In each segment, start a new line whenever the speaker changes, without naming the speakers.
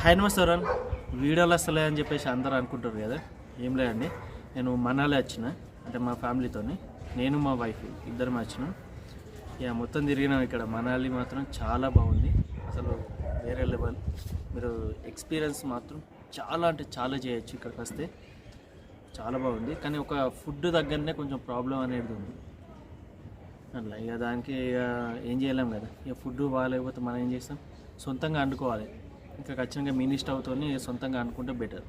Hi నమస్కారం వీడియోలు వస్తలే అని చెప్పేసి అందరూ అనుకుంటారు కదా. ఏం లేదండి. నేను మనాలి వచ్చిన అంటే మా ఫ్యామిలీతోని. నేను మా వైఫ్ ఇద్దరం వచ్చినాం. ఇక మొత్తం తిరిగినాం ఇక్కడ. మనాలి మాత్రం చాలా బాగుంది. అసలు వేరే లెవెల్. మీరు ఎక్స్పీరియన్స్ మాత్రం చాలా అంటే చాలా చేయొచ్చు ఇక్కడికి వస్తే. చాలా బాగుంది. కానీ ఒక ఫుడ్ దగ్గరనే కొంచెం ప్రాబ్లం అనేది ఉంది. అట్లా ఇక దానికి ఇక ఏం చేయలేం కదా. ఇక ఫుడ్ బాగాలేకపోతే మనం ఏం చేస్తాం? సొంతంగా వండుకోవాలి. ఇంకా ఖచ్చితంగా మినీ స్టవ్తో సొంతంగా అనుకుంటే బెటర్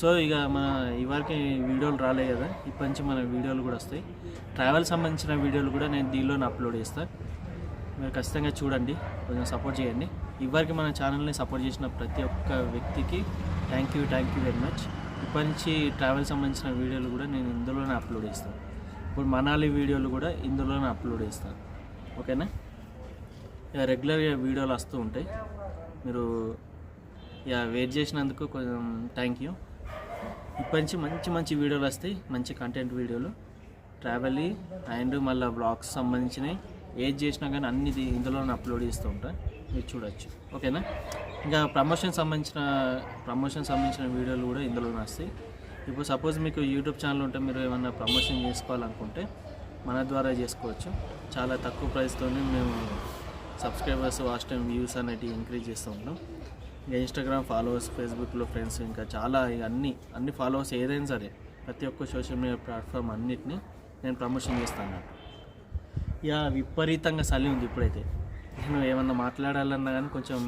సో ఇక మన ఇవరికి వీడియోలు రాలే కదా ఇప్పటి నుంచి మన వీడియోలు కూడా వస్తాయి. ట్రావెల్ సంబంధించిన వీడియోలు కూడా నేను దీనిలోనే అప్లోడ్ చేస్తాను మీరు ఖచ్చితంగా చూడండి కొంచెం సపోర్ట్ చేయండి. ఇవరికి మన ఛానల్ని సపోర్ట్ చేసిన ప్రతి ఒక్క వ్యక్తికి thank you thank you very much ఇప్పటి నుంచి ట్రావెల్ సంబంధించిన వీడియోలు కూడా నేను ఇందులోనే అప్లోడ్ చేస్తాను ఇప్పుడు మనాలి వీడియోలు కూడా ఇందులోనే అప్లోడ్ చేస్తాను ఓకేనా? ఇక రెగ్యులర్గా వీడియోలు వస్తూ ఉంటాయి. మీరు ఇక వెయిట్ చేసినందుకు కొంచెం థ్యాంక్ యూ ఇప్పటి నుంచి మంచి మంచి వీడియోలు వస్తాయి మంచి కంటెంట్ వీడియోలు. ట్రావెల్ అండ్ మళ్ళీ బ్లాగ్స్ సంబంధించినవి. ఏది చేసినా కానీ అన్ని దీ- ఇందులోనే అప్లోడ్ చేస్తూ ఉంటా. మీరు చూడొచ్చు. ఓకేనా? ఇంకా ప్రమోషన్ సంబంధించిన ప్రమోషన్ సంబంధించిన వీడియోలు కూడా ఇందులోనే వస్తాయి. ఇప్పుడు సపోజ్ మీకు యూట్యూబ్ ఛానల్ ఉంటే మీరు ఏమన్నా ప్రమోషన్ చేసుకోవాలనుకుంటే మన ద్వారా చేసుకోవచ్చు. చాలా తక్కువ ప్రైస్తోనే మేము సబ్స్క్రైబర్స్ వాచ్ టైం వ్యూస్ అనేటివి ఇంక్రీజ్ చేస్తూ ఉంటాం ఇంకా ఇన్స్టాగ్రామ్ ఫాలోవర్స్ ఫేస్బుక్లో ఫ్రెండ్స్ ఇంకా చాలా ఇక అన్ని అన్ని ఫాలోవర్స్ ఏదైనా సరే ప్రతి ఒక్క సోషల్ మీడియా ప్లాట్ఫామ్ అన్నిటిని నేను ప్రమోషన్ చేస్తాను ఇక విపరీతంగా చలి ఉంది ఇప్పుడైతే. నేను ఏమన్నా మాట్లాడాలన్నా కానీ కొంచెం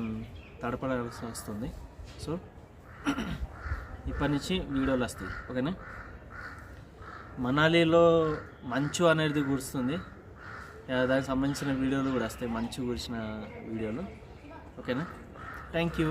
తడపడాల్సి వస్తుంది. సో ఇప్పటి నుంచి వీడియోలు వస్తాయి. ఓకేనా? మనాలిలో మంచు అనేది కురుస్తుంది. దానికి సంబంధించిన వీడియోలు కూడా వస్తాయి. మంచి కూర్చిన వీడియోలు. ఓకేనా? Thank you